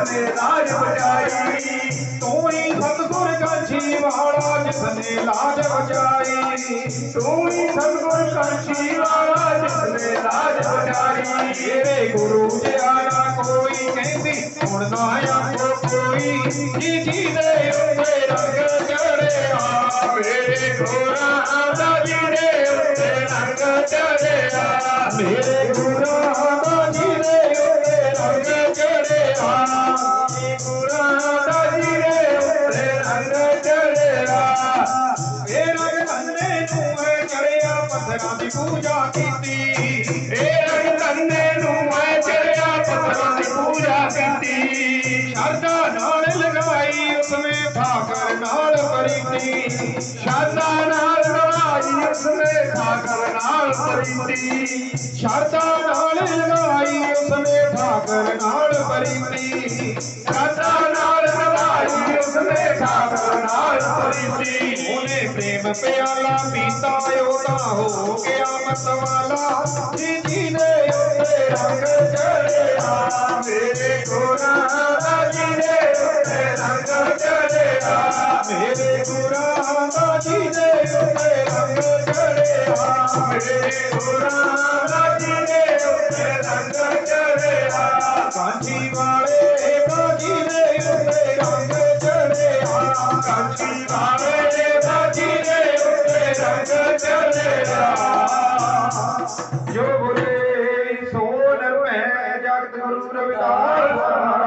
जिसने लाज बचाई तू ही सतगुर का जीवाड़ा जिसने लाज बचाई तू ही सतगुर का जीवाड़ा जिसने लाज बचाई गुरु जे आना कोई कहती सुनना तो कोई। जी जी दे रंग चढ़े मेरे रंग चढ़े मेरे गुरु ਚੜਿਆ ਪੱਥਰਾਂ ਦੀ ਪੂਜਾ ਕੀਤੀ ਇਹ ਰੰਗ ਕੰਨੇ ਨੂੰ ਮੈਂ ਚੜਿਆ ਪੱਥਰਾਂ ਦੀ ਪੂਜਾ ਕੀਤੀ ਸ਼ਰਧਾ ਨਾਲ ਲਗਾਈ ਉਸਨੇ ਠਾਕਰ ਨਾਲ ਪਰੀਤੀ ਸ਼ਾਦਾ ਨਾਲ ਨਵਾਜੀ ਉਸਨੇ ਠਾਕਰ ਨਾਲ ਪਰੀਤੀ ਸ਼ਰਧਾ ਨਾਲ ਲਗਾਈ ਉਸਨੇ ਠਾਕਰ ਨਾਲ ਪਰੀਤੀ मिश्री उन्हें प्रेम प्याला पीता योदा हो गया मतवाला। दीदी ने रंग चढ़ेगा मेरे गोरा जी ने रंग चढ़ेगा मेरे गोरा जी ने रंग चढ़ेगा मेरे गोरा ਜੋ ਬੋਲੇ ਸੋ ਨਰਮੈ ਜਗਤ ਗੁਰੂ ਰਵਿਦਾਸ।